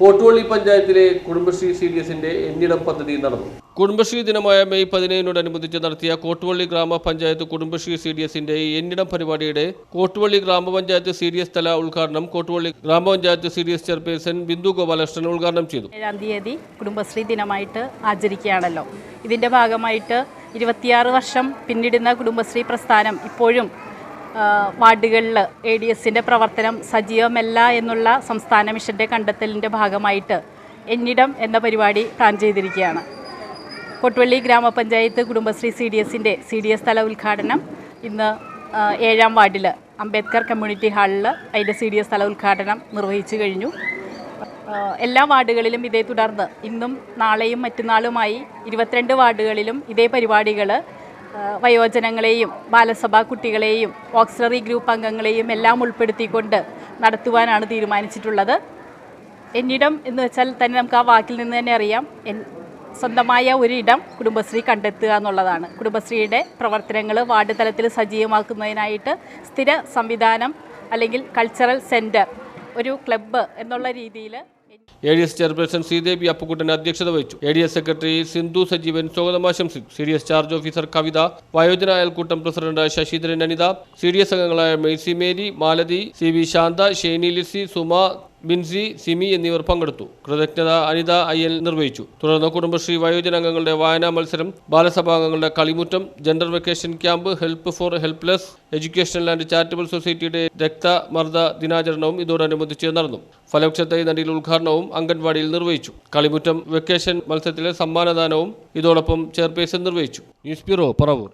Kottuvally പഞ്ചായത്തിലെ Kudumbashree C D എസിന്റെ എന്നിടം പദ്ധതി നടന്നു. കുടുംബശ്രീ ദിനമായ മെയ് പതിനേഴിനോടനുബന്ധിച്ച് നടത്തിയ കോട്ടുവള്ളി ഗ്രാമപഞ്ചായത്ത് കുടുംബശ്രീ സി ഡി എസിന്റെ എന്നിടം പരിപാടിയുടെ കോട്ടുവള്ളി ഗ്രാമപഞ്ചായത്ത് സി ഡി എസ് തല ഉദ്ഘാടനം കോട്ടുവള്ളി ഗ്രാമപഞ്ചായത്ത് C D S chairperson Bindu Gopalakrishnan ഉദ്ഘാടനം ചെയ്തു. ഏഴാം തീയതി കുടുംബശ്രീ ദിനമായിട്ട് ആചരിക്കുകയാണല്ലോ. ഇതിന്റെ ഭാഗമായിട്ട് ഇരുപത്തിയാറ് വർഷം പിന്നിടുന്ന കുടുംബശ്രീ പ്രസ്ഥാനം ഇപ്പോഴും വാർഡുകളിൽ എ ഡി എസിന്റെ പ്രവർത്തനം സജീവമല്ല എന്നുള്ള സംസ്ഥാന മിഷന്റെ കണ്ടെത്തലിന്റെ ഭാഗമായിട്ട് എന്നിടം എന്ന പരിപാടി പ്ലാൻ ചെയ്തിരിക്കുകയാണ്. കൊട്ടുവള്ളി ഗ്രാമപഞ്ചായത്ത് കുടുംബശ്രീ സി ഡി എസിന്റെ സി ഡി എസ് തല ഉദ്ഘാടനം ഇന്ന് ഏഴാം വാർഡിൽ അംബേദ്കർ കമ്മ്യൂണിറ്റി ഹാളിൽ അതിന്റെ സി ഡി എസ് തല ഉദ്ഘാടനം നിർവഹിച്ചു കഴിഞ്ഞു. എല്ലാ വാർഡുകളിലും ഇതേ തുടർന്ന് ഇന്നും നാളെയും മറ്റന്നാളുമായി ഇരുപത്തിരണ്ട് വാർഡുകളിലും ഇതേ പരിപാടികൾ വയോജനങ്ങളെയും ബാലസഭാ കുട്ടികളെയും ഓക്സിലറി ഗ്രൂപ്പ് അംഗങ്ങളെയും എല്ലാം ഉൾപ്പെടുത്തിക്കൊണ്ട് നടത്തുവാനാണ് തീരുമാനിച്ചിട്ടുള്ളത്. എന്നിടം എന്ന് വെച്ചാൽ തന്നെ നമുക്ക് ആ വാക്കിൽ നിന്ന് തന്നെ അറിയാം. സ്വന്തമായ ഒരിടം കുടുംബശ്രീ കണ്ടെത്തുക എന്നുള്ളതാണ്. കുടുംബശ്രീയുടെ പ്രവർത്തനങ്ങൾ വാർഡ് തലത്തിൽ സജീവമാക്കുന്നതിനായിട്ട് സ്ഥിര സംവിധാനം അല്ലെങ്കിൽ കൾച്ചറൽ സെന്റർ ഒരു ക്ലബ്ബ് എന്നുള്ള രീതിയിൽ A D S chairperson Sreedevi Appukuttan അധ്യക്ഷത വഹിച്ചു A D S secretary Sindhu Sajeevan സ്വാഗതം ആശംസിച്ചു C D S charge officer Kavitha വയോജന അയൽക്കൂട്ടം president Sasidharan Anitha C D S അംഗങ്ങളായ Maisy Mary Malathi C V Shantha Shiny Lissy Suma Binsy Simi എന്നിവർ പങ്കെടുത്തു. കൃതജ്ഞത അനിത അയ്യൽ നിർവഹിച്ചു. തുടർന്ന് കുടുംബശ്രീ വയോജന അംഗങ്ങളുടെ വായനാ മത്സരം ബാലസഭാംഗങ്ങളുടെ കളിമുറ്റം gender vacation camp help for helpless educational and charitable സൊസൈറ്റിയുടെ രക്തമർദ്ദ ദിനാചരണവും ഇതോടനുബന്ധിച്ച് നടന്നു. ഫലവൃക്ഷത്തൈ നടിയിൽ ഉദ്ഘാടനവും അംഗൻവാടിയിൽ നിർവഹിച്ചു. കളിമുറ്റം വെക്കേഷൻ മത്സരത്തിലെ സമ്മാനദാനവും ഇതോടൊപ്പം ചെയർപേഴ്സൺ നിർവഹിച്ചു. News bureau Paravur.